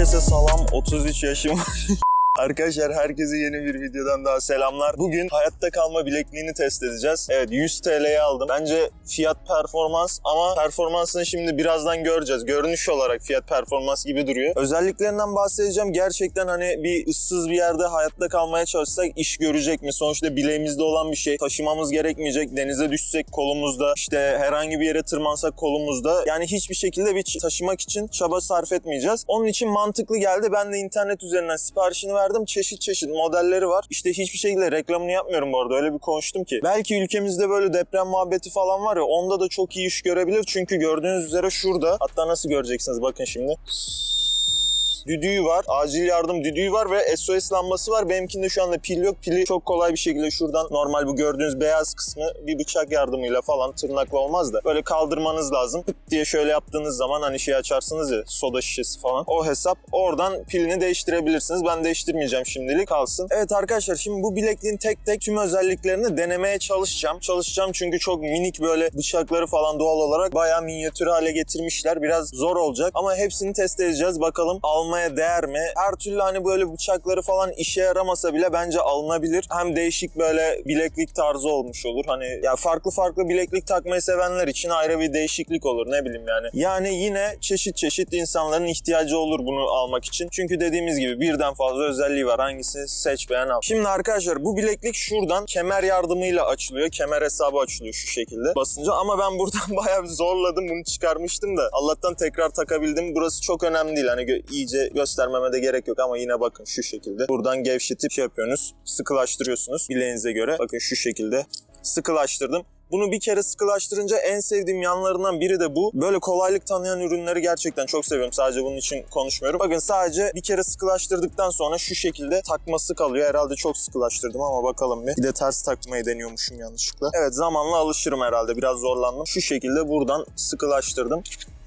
Herkese salam 33 yaşım var. Arkadaşlar herkese yeni bir videodan daha selamlar. Bugün hayatta kalma bilekliğini test edeceğiz. Evet 100 TL'ye aldım. Bence fiyat performans ama performansını şimdi birazdan göreceğiz. Görünüş olarak fiyat performans gibi duruyor. Özelliklerinden bahsedeceğim. Gerçekten hani bir ıssız bir yerde hayatta kalmaya çalışsak iş görecek mi? Sonuçta bileğimizde olan bir şey. Taşımamız gerekmeyecek. Denize düşsek kolumuzda, işte herhangi bir yere tırmansak kolumuzda. Yani hiçbir şekilde bir taşımak için çaba sarf etmeyeceğiz. Onun için mantıklı geldi. Ben de internet üzerinden siparişini verdim. Çeşit çeşit modelleri var. İşte hiçbir şekilde reklamını yapmıyorum bu arada. Öyle bir konuştum ki. Belki ülkemizde böyle deprem muhabbeti falan var ya onda da çok iyi iş görebilir. Çünkü gördüğünüz üzere şurada. Hatta nasıl göreceksiniz bakın şimdi düdüğü var. Acil yardım düdüğü var ve SOS lambası var. Benimkinde şu anda pil yok. Pili çok kolay bir şekilde şuradan normal bu gördüğünüz beyaz kısmı bir bıçak yardımıyla falan tırnakla olmaz da böyle kaldırmanız lazım. Pıt diye şöyle yaptığınız zaman hani şey açarsınız ya soda şişesi falan. O hesap oradan pilini değiştirebilirsiniz. Ben değiştirmeyeceğim şimdilik kalsın. Evet arkadaşlar şimdi bu bilekliğin tek tek tüm özelliklerini denemeye çalışacağım. Çalışacağım çünkü çok minik böyle bıçakları falan doğal olarak bayağı minyatür hale getirmişler. Biraz zor olacak ama hepsini test edeceğiz. Bakalım almaya değer mi? Her türlü hani böyle bıçakları falan işe yaramasa bile bence alınabilir. Hem değişik böyle bileklik tarzı olmuş olur. Hani ya farklı farklı bileklik takmayı sevenler için ayrı bir değişiklik olur ne bileyim yani. Yani yine çeşit çeşit insanların ihtiyacı olur bunu almak için. Çünkü dediğimiz gibi birden fazla özelliği var. Hangisini seç beğen al. Şimdi arkadaşlar bu bileklik şuradan kemer yardımıyla açılıyor. Kemer hesabı açılıyor şu şekilde basınca. Ama ben buradan bayağı zorladım. Bunu çıkarmıştım da. Allah'tan tekrar takabildim. Burası çok önemli değil. Hani gö- iyice göstermeme de gerek yok ama yine bakın şu şekilde. Buradan gevşetip şey yapıyorsunuz. Sıkılaştırıyorsunuz bileğinize göre. Bakın şu şekilde sıkılaştırdım. Bunu bir kere sıkılaştırınca en sevdiğim yanlarından biri de bu. Böyle kolaylık tanıyan ürünleri gerçekten çok seviyorum. Sadece bunun için konuşmuyorum. Bakın sadece bir kere sıkılaştırdıktan sonra şu şekilde takması kalıyor. Herhalde çok sıkılaştırdım ama bakalım bir. Bir de ters takmayı deniyormuşum yanlışlıkla. Evet zamanla alışırım herhalde. Biraz zorlandım. Şu şekilde buradan sıkılaştırdım.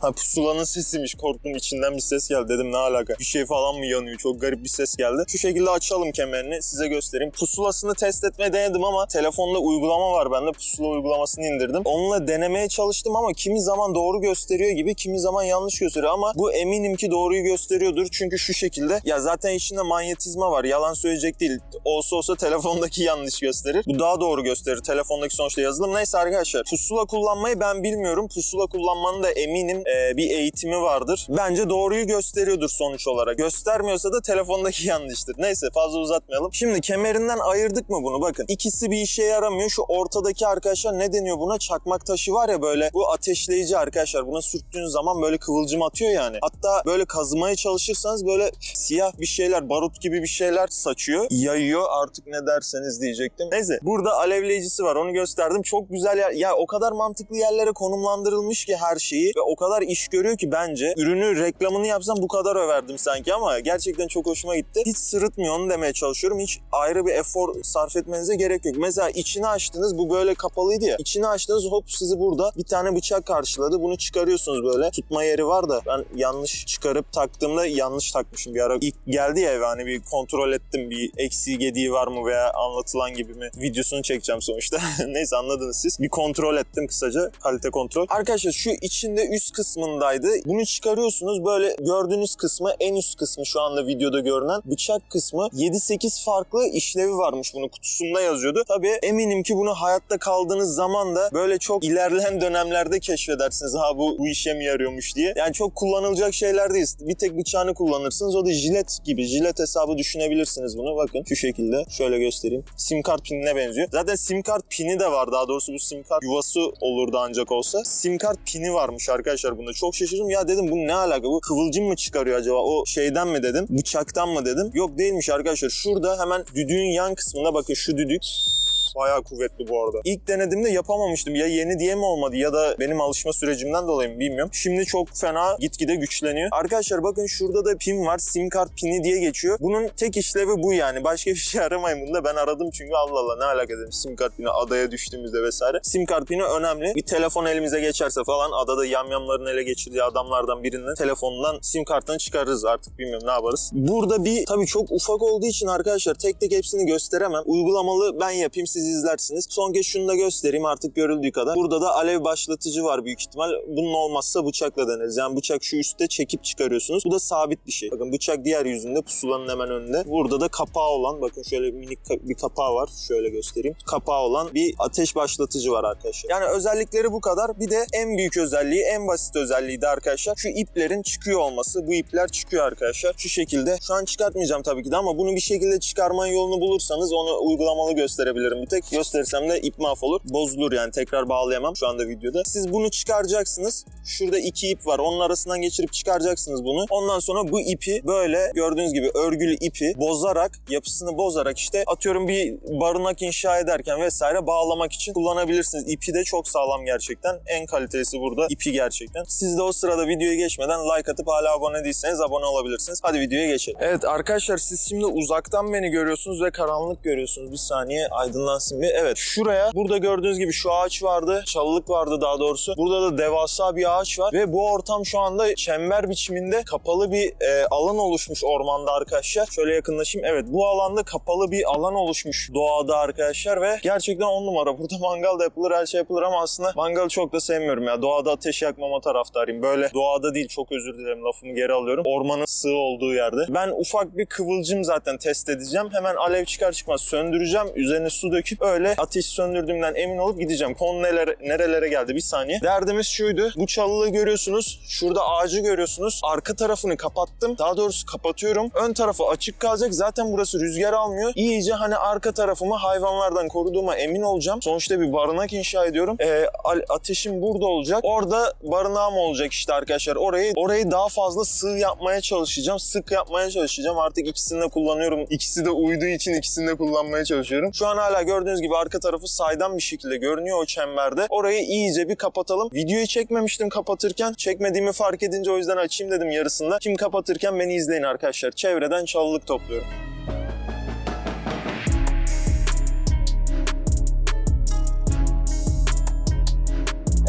Ha pusulanın sesiymiş. Korktum içinden bir ses geldi. Dedim ne alaka? Bir şey falan mı yanıyor? Çok garip bir ses geldi. Şu şekilde açalım kemerini. Size göstereyim. Pusulasını test etmeye denedim ama telefonda uygulama var bende. Pusula uygulamasını indirdim. Onunla denemeye çalıştım ama kimi zaman doğru gösteriyor gibi kimi zaman yanlış gösteriyor ama bu eminim ki doğruyu gösteriyordur. Çünkü şu şekilde ya zaten içinde manyetizma var. Yalan söyleyecek değil. Olsa olsa telefondaki yanlış gösterir. Bu daha doğru gösterir. Telefondaki sonuçta yazılım. Neyse arkadaşlar. Pusula kullanmayı ben bilmiyorum. Pusula kullanmanın da eminim e, bir eğitimi vardır. Bence doğruyu gösteriyordur sonuç olarak. Göstermiyorsa da telefondaki yanlıştır. Neyse fazla uzatmayalım. Şimdi kemerinden ayırdık mı bunu? Bakın ikisi bir işe yaramıyor. Şu ortadaki arkadaşlar ne deniyor buna? Çakmak taşı var ya böyle. Bu ateşleyici arkadaşlar. Buna sürttüğün zaman böyle kıvılcım atıyor yani. Hatta böyle kazımaya çalışırsanız böyle siyah bir şeyler, barut gibi bir şeyler saçıyor. Yayıyor artık ne derseniz diyecektim. Neyse burada alevleyicisi var. Onu gösterdim. Çok güzel yer. Ya o kadar mantıklı yerlere konumlandırılmış ki her şeyi ve o kadar iş görüyor ki bence ürünü reklamını yapsam bu kadar överdim sanki ama gerçekten çok hoşuma gitti. Hiç sırıtmıyor onu demeye çalışıyorum. Hiç ayrı bir efor sarf etmenize gerek yok. Mesela içini açtınız bu böyle kapalıydı ya. İçini açtınız hop sizi burada bir tane bıçak karşıladı. Bunu çıkarıyorsunuz böyle. Tutma yeri var da ben yanlış çıkarıp taktığımda yanlış takmışım bir ara. İlk geldi ya eve hani bir kontrol ettim bir eksiği gediği var mı veya anlatılan gibi mi videosunu çekeceğim sonuçta. Neyse anladınız siz. Bir kontrol ettim kısaca kalite kontrol. Arkadaşlar şu içinde üst kısmındaydı. Bunu çıkarıyorsunuz böyle gördüğünüz kısmı en üst kısmı şu anda videoda görünen bıçak kısmı 7-8 farklı işlevi varmış bunu kutusunda yazıyordu. Tabii eminim ki bunu hayatta kaldığınız zaman da böyle çok ilerleyen dönemlerde keşfedersiniz. Ha bu, bu işe mi yarıyormuş diye. Yani çok kullanılacak şeyler değil. Bir tek bıçağını kullanırsınız. O da jilet gibi. Jilet hesabı düşünebilirsiniz bunu. Bakın şu şekilde. Şöyle göstereyim. Sim kart pinine benziyor. Zaten sim kart pini de var. Daha doğrusu bu sim kart yuvası olurdu ancak olsa. Sim kart pini varmış arkadaşlar bunda. Çok şaşırdım. Ya dedim bu ne alaka? Bu kıvılcım mı çıkarıyor acaba? O şeyden mi dedim? Bıçaktan mı dedim? Yok değilmiş arkadaşlar. Şurada hemen düdüğün yan kısmında bakın şu düdük Bayağı kuvvetli bu arada. İlk denediğimde yapamamıştım. Ya yeni diye mi olmadı ya da benim alışma sürecimden dolayı mı bilmiyorum. Şimdi çok fena gitgide güçleniyor. Arkadaşlar bakın şurada da pin var. Sim kart pini diye geçiyor. Bunun tek işlevi bu yani. Başka bir şey aramayın bunda. Ben aradım çünkü Allah Allah ne alaka dedim. Sim kart pini adaya düştüğümüzde vesaire. Sim kart pini önemli. Bir telefon elimize geçerse falan adada yamyamların ele geçirdiği adamlardan birinin telefonundan sim kartını çıkarırız artık bilmiyorum ne yaparız. Burada bir tabii çok ufak olduğu için arkadaşlar tek tek hepsini gösteremem. Uygulamalı ben yapayım siz izlersiniz. Son kez şunu da göstereyim artık görüldüğü kadar. Burada da alev başlatıcı var büyük ihtimal. Bunun olmazsa bıçakla deneriz. Yani bıçak şu üstte çekip çıkarıyorsunuz. Bu da sabit bir şey. Bakın bıçak diğer yüzünde pusulanın hemen önünde. Burada da kapağı olan bakın şöyle minik bir kapağı var. Şöyle göstereyim. Kapağı olan bir ateş başlatıcı var arkadaşlar. Yani özellikleri bu kadar. Bir de en büyük özelliği, en basit özelliği de arkadaşlar şu iplerin çıkıyor olması. Bu ipler çıkıyor arkadaşlar. Şu şekilde. Şu an çıkartmayacağım tabii ki de ama bunu bir şekilde çıkarmanın yolunu bulursanız onu uygulamalı gösterebilirim bir tek. Gösterirsem de ip mahvolur. Bozulur yani tekrar bağlayamam şu anda videoda. Siz bunu çıkaracaksınız. Şurada iki ip var. Onun arasından geçirip çıkaracaksınız bunu. Ondan sonra bu ipi böyle gördüğünüz gibi örgülü ipi bozarak, yapısını bozarak işte atıyorum bir barınak inşa ederken vesaire bağlamak için kullanabilirsiniz. İpi de çok sağlam gerçekten. En kalitelisi burada ipi gerçekten. Siz de o sırada videoya geçmeden like atıp hala abone değilseniz abone olabilirsiniz. Hadi videoya geçelim. Evet arkadaşlar siz şimdi uzaktan beni görüyorsunuz ve karanlık görüyorsunuz. Bir saniye aydınlansın bir. Evet şuraya burada gördüğünüz gibi şu ağaç vardı. Çalılık vardı daha doğrusu. Burada da devasa bir ağaç var ve bu ortam şu anda çember biçiminde kapalı bir e, alan oluşmuş ormanda arkadaşlar. Şöyle yakınlaşayım. Evet bu alanda kapalı bir alan oluşmuş doğada arkadaşlar ve gerçekten on numara. Burada mangal da yapılır, her şey yapılır ama aslında mangalı çok da sevmiyorum ya. Doğada ateş yakmama taraftarıyım. Böyle doğada değil çok özür dilerim lafımı geri alıyorum. Ormanın sığ olduğu yerde. Ben ufak bir kıvılcım zaten test edeceğim. Hemen alev çıkar çıkmaz söndüreceğim. Üzerine su döküp öyle ateş söndürdüğümden emin olup gideceğim. Konu nelere, nerelere geldi bir saniye. Derdimiz şuydu. Bu çalılığı görüyorsunuz. Şurada ağacı görüyorsunuz. Arka tarafını kapattım. Daha doğrusu kapatıyorum. Ön tarafı açık kalacak. Zaten burası rüzgar almıyor. İyice hani arka tarafımı hayvanlardan koruduğuma emin olacağım. Sonuçta bir barınak inşa ediyorum. Al- ateşim burada olacak. Orada barınağım olacak işte arkadaşlar. Orayı orayı daha fazla sığ yapmaya çalışacağım. Sık yapmaya çalışacağım. Artık ikisini de kullanıyorum. İkisi de uyduğu için ikisini de kullanmaya çalışıyorum. Şu an hala gördüğünüz gibi arka tarafı saydam bir şekilde görünüyor o çemberde. Orayı iyice bir kapatalım. Videoyu çekmemiştim kapatırken. Çekmediğimi fark edince o yüzden açayım dedim yarısında. Kim kapatırken beni izleyin arkadaşlar. Çevreden çalılık topluyorum.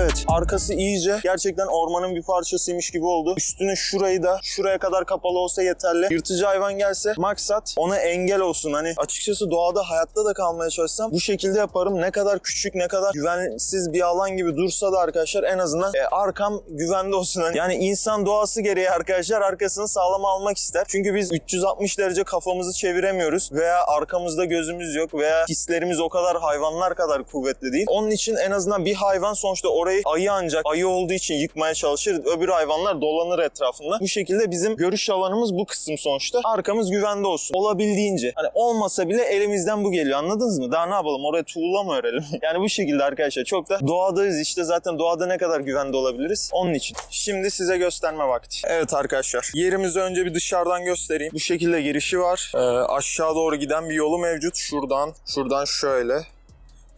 Evet arkası iyice gerçekten ormanın bir parçasıymış gibi oldu. Üstüne şurayı da şuraya kadar kapalı olsa yeterli. Yırtıcı hayvan gelse maksat ona engel olsun. Hani açıkçası doğada hayatta da kalmaya çalışsam bu şekilde yaparım. Ne kadar küçük ne kadar güvensiz bir alan gibi dursa da arkadaşlar en azından e, arkam güvende olsun. Hani yani insan doğası gereği arkadaşlar arkasını sağlam almak ister. Çünkü biz 360 derece kafamızı çeviremiyoruz veya arkamızda gözümüz yok veya hislerimiz o kadar hayvanlar kadar kuvvetli değil. Onun için en azından bir hayvan sonuçta orayı ayı ancak ayı olduğu için yıkmaya çalışır. Öbür hayvanlar dolanır etrafında. Bu şekilde bizim görüş alanımız bu kısım sonuçta. Arkamız güvende olsun. Olabildiğince. Hani olmasa bile elimizden bu geliyor anladınız mı? Daha ne yapalım oraya tuğla mı örelim? yani bu şekilde arkadaşlar çok da doğadayız işte zaten doğada ne kadar güvende olabiliriz onun için. Şimdi size gösterme vakti. Evet arkadaşlar yerimizi önce bir dışarıdan göstereyim. Bu şekilde girişi var. Ee, aşağı doğru giden bir yolu mevcut. Şuradan, şuradan şöyle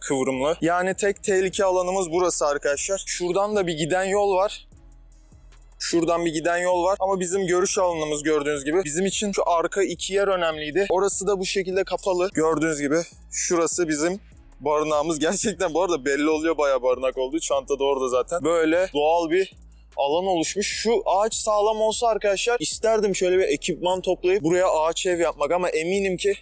kıvrımlı. Yani tek tehlike alanımız burası arkadaşlar. Şuradan da bir giden yol var. Şuradan bir giden yol var ama bizim görüş alanımız gördüğünüz gibi. Bizim için şu arka iki yer önemliydi. Orası da bu şekilde kapalı. Gördüğünüz gibi şurası bizim barınağımız. Gerçekten bu arada belli oluyor bayağı barınak olduğu. Çanta da orada zaten. Böyle doğal bir alan oluşmuş. Şu ağaç sağlam olsa arkadaşlar isterdim şöyle bir ekipman toplayıp buraya ağaç ev yapmak ama eminim ki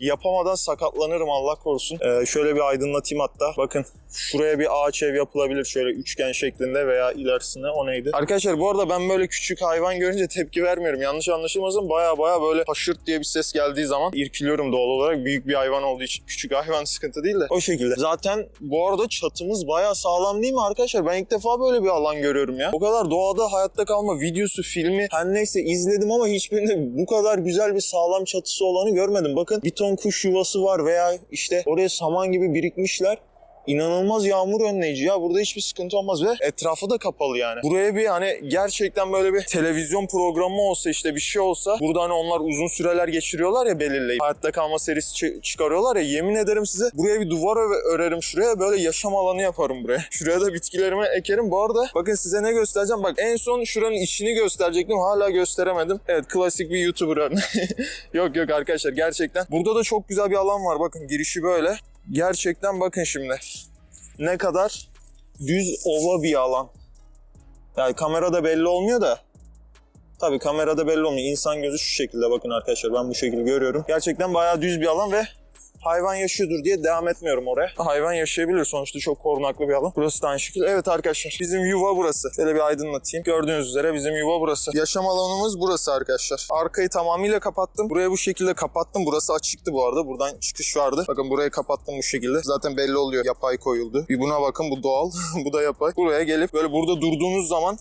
yapamadan sakatlanırım Allah korusun. Ee, şöyle bir aydınlatayım hatta. Bakın şuraya bir ağaç ev yapılabilir şöyle üçgen şeklinde veya ilerisine o neydi? Arkadaşlar bu arada ben böyle küçük hayvan görünce tepki vermiyorum. Yanlış anlaşılmasın baya baya böyle haşırt diye bir ses geldiği zaman irkiliyorum doğal olarak. Büyük bir hayvan olduğu için. Küçük hayvan sıkıntı değil de. O şekilde. Zaten bu arada çatımız baya sağlam değil mi arkadaşlar? Ben ilk defa böyle bir alan görüyorum ya. O kadar doğada hayatta kalma videosu, filmi her neyse izledim ama hiçbirinde bu kadar güzel bir sağlam çatısı olanı görmedim. Bakın bir kuş yuvası var veya işte oraya saman gibi birikmişler. İnanılmaz yağmur önleyici ya. Burada hiçbir sıkıntı olmaz ve etrafı da kapalı yani. Buraya bir hani gerçekten böyle bir televizyon programı olsa işte bir şey olsa burada hani onlar uzun süreler geçiriyorlar ya belirleyip. Hayatta kalma serisi çı- çıkarıyorlar ya yemin ederim size buraya bir duvar örerim şuraya böyle yaşam alanı yaparım buraya. Şuraya da bitkilerimi ekerim. Bu arada bakın size ne göstereceğim. Bak en son şuranın içini gösterecektim. Hala gösteremedim. Evet klasik bir YouTuber yok yok arkadaşlar gerçekten. Burada da çok güzel bir alan var. Bakın girişi böyle. Gerçekten bakın şimdi. Ne kadar düz ova bir alan. Yani kamerada belli olmuyor da. Tabii kamerada belli olmuyor. İnsan gözü şu şekilde bakın arkadaşlar. Ben bu şekilde görüyorum. Gerçekten bayağı düz bir alan ve hayvan yaşıyordur diye devam etmiyorum oraya. Hayvan yaşayabilir sonuçta çok korunaklı bir alan. Burası da aynı şekilde. Evet arkadaşlar bizim yuva burası. Şöyle bir aydınlatayım. Gördüğünüz üzere bizim yuva burası. Yaşam alanımız burası arkadaşlar. Arkayı tamamıyla kapattım. Burayı bu şekilde kapattım. Burası açıktı bu arada. Buradan çıkış vardı. Bakın burayı kapattım bu şekilde. Zaten belli oluyor. Yapay koyuldu. Bir buna bakın bu doğal. bu da yapay. Buraya gelip böyle burada durduğunuz zaman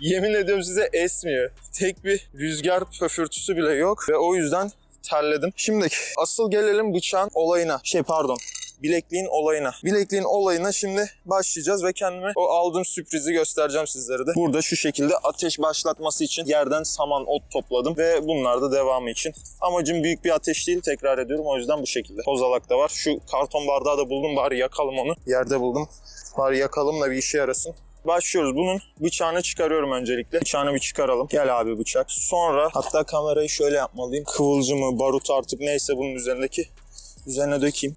yemin ediyorum size esmiyor. Tek bir rüzgar pöfürtüsü bile yok ve o yüzden terledim. Şimdi asıl gelelim bıçağın olayına. Şey pardon. Bilekliğin olayına. Bilekliğin olayına şimdi başlayacağız ve kendime o aldığım sürprizi göstereceğim sizlere de. Burada şu şekilde ateş başlatması için yerden saman, ot topladım ve bunlar da devamı için. Amacım büyük bir ateş değil tekrar ediyorum o yüzden bu şekilde. Kozalak da var. Şu karton bardağı da buldum bari yakalım onu. Yerde buldum. Bari yakalım da bir işe yarasın. Başlıyoruz. Bunun bıçağını çıkarıyorum öncelikle. Bıçağını bir çıkaralım. Gel abi bıçak. Sonra hatta kamerayı şöyle yapmalıyım. Kıvılcımı, barut artık neyse bunun üzerindeki üzerine dökeyim.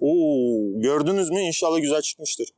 Oo, gördünüz mü? İnşallah güzel çıkmıştır.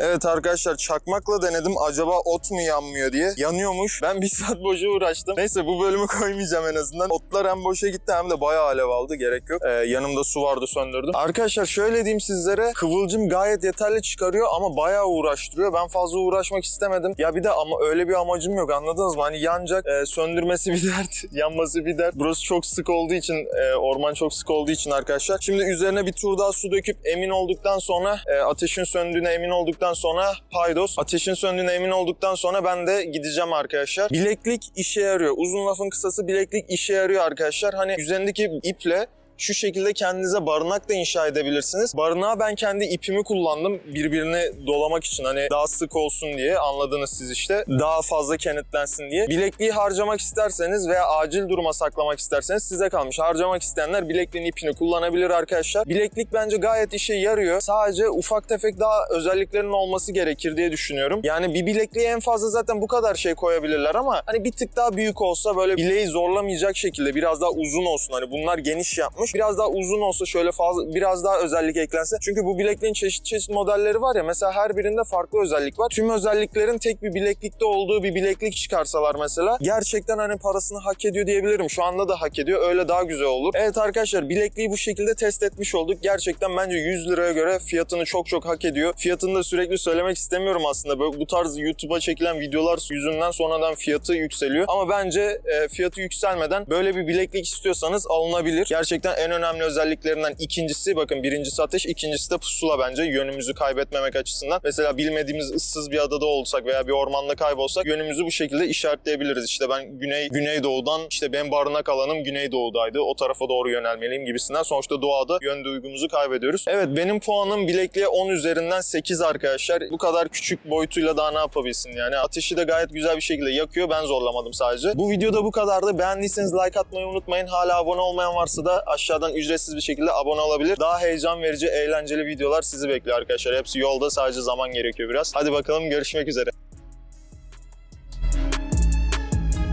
Evet arkadaşlar çakmakla denedim acaba ot mu yanmıyor diye. Yanıyormuş. Ben bir saat boşa uğraştım. Neyse bu bölümü koymayacağım en azından. Otlar hem boşa gitti hem de bayağı alev aldı. Gerek yok. Ee, yanımda su vardı söndürdüm. Arkadaşlar şöyle diyeyim sizlere. Kıvılcım gayet yeterli çıkarıyor ama bayağı uğraştırıyor. Ben fazla uğraşmak istemedim. Ya bir de ama öyle bir amacım yok anladınız mı? Hani yanacak, e, söndürmesi bir dert, yanması bir dert. Burası çok sık olduğu için, e, orman çok sık olduğu için arkadaşlar. Şimdi üzerine bir tur daha su döküp emin olduktan sonra, e, ateşin söndüğüne emin olduktan sonra paydos. Ateşin söndüğüne emin olduktan sonra ben de gideceğim arkadaşlar. Bileklik işe yarıyor. Uzun lafın kısası bileklik işe yarıyor arkadaşlar. Hani üzerindeki iple şu şekilde kendinize barınak da inşa edebilirsiniz. Barınağa ben kendi ipimi kullandım birbirini dolamak için hani daha sık olsun diye anladınız siz işte. Daha fazla kenetlensin diye. Bilekliği harcamak isterseniz veya acil duruma saklamak isterseniz size kalmış. Harcamak isteyenler bilekliğin ipini kullanabilir arkadaşlar. Bileklik bence gayet işe yarıyor. Sadece ufak tefek daha özelliklerinin olması gerekir diye düşünüyorum. Yani bir bilekliğe en fazla zaten bu kadar şey koyabilirler ama hani bir tık daha büyük olsa böyle bileği zorlamayacak şekilde biraz daha uzun olsun. Hani bunlar geniş yapmış. Biraz daha uzun olsa şöyle fazla biraz daha özellik eklense. Çünkü bu bilekliğin çeşit çeşit modelleri var ya mesela her birinde farklı özellik var. Tüm özelliklerin tek bir bileklikte olduğu bir bileklik çıkarsalar mesela gerçekten hani parasını hak ediyor diyebilirim. Şu anda da hak ediyor. Öyle daha güzel olur. Evet arkadaşlar bilekliği bu şekilde test etmiş olduk. Gerçekten bence 100 liraya göre fiyatını çok çok hak ediyor. Fiyatını da sürekli söylemek istemiyorum aslında. Böyle bu tarz YouTube'a çekilen videolar yüzünden sonradan fiyatı yükseliyor. Ama bence e, fiyatı yükselmeden böyle bir bileklik istiyorsanız alınabilir. Gerçekten en önemli özelliklerinden ikincisi bakın birincisi ateş, ikincisi de pusula bence yönümüzü kaybetmemek açısından. Mesela bilmediğimiz ıssız bir adada olsak veya bir ormanda kaybolsak yönümüzü bu şekilde işaretleyebiliriz. İşte ben güney güneydoğudan işte benim barınak alanım güneydoğudaydı. O tarafa doğru yönelmeliyim gibisinden. Sonuçta doğada yön duygumuzu kaybediyoruz. Evet benim puanım bilekliğe 10 üzerinden 8 arkadaşlar. Bu kadar küçük boyutuyla daha ne yapabilsin yani. Ateşi de gayet güzel bir şekilde yakıyor. Ben zorlamadım sadece. Bu videoda bu kadardı. Beğendiyseniz like atmayı unutmayın. Hala abone olmayan varsa da aşağıdan ücretsiz bir şekilde abone olabilir. Daha heyecan verici, eğlenceli videolar sizi bekliyor arkadaşlar. Hepsi yolda sadece zaman gerekiyor biraz. Hadi bakalım görüşmek üzere.